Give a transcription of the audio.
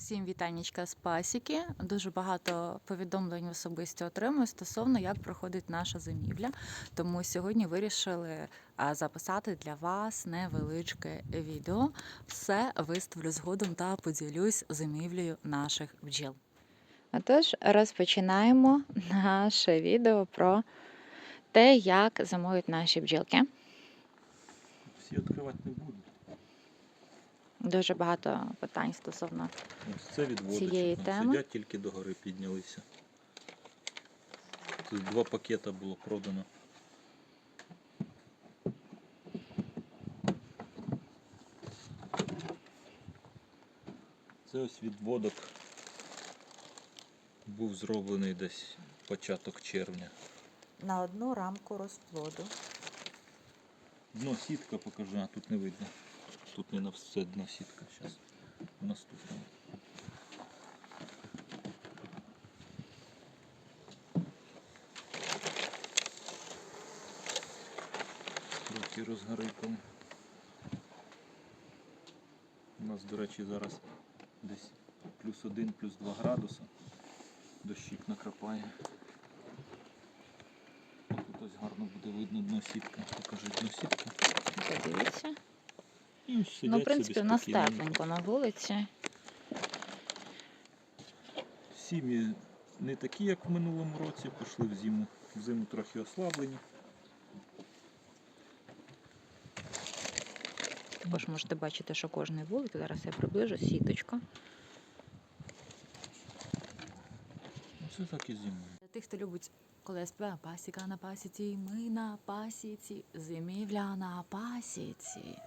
Всім вітаннячка з пасіки. Дуже багато повідомлень особисто отримую стосовно як проходить наша зимівля. Тому сьогодні вирішили записати для вас невеличке відео. Все виставлю згодом та поділюсь зимівлею наших бджіл. Отож, розпочинаємо наше відео про те, як зимують наші бджілки. Всі відкривати не буду. Дуже багато питань стосовно Ось це відводочок. Цієї Вон теми. Сидять тільки до гори піднялися. Тут два пакета було продано. Це ось відводок був зроблений десь початок червня. на одну рамку розплоду. Дно сітка покажу, а тут не видно. Тут не на все дно сітка. Зараз в наступному. Трохи розгарикали. У нас, до речі, зараз десь плюс один, плюс два градуса. Дощик накрапає. Ось гарно буде видно дно сітка. Покажи дно сітка. Подивіться. І Ну, в принципі, у нас тепленько на вулиці. Сім'ї не такі, як в минулому році, пішли в зиму. В зиму трохи ослаблені. Також можете бачити, що кожний вулик, зараз я приближу, сіточка. Ну, Це так і зимою. Для тих, хто любить, коли я співаю пасіка на пасіці, ми на пасіці, зимівля на пасіці.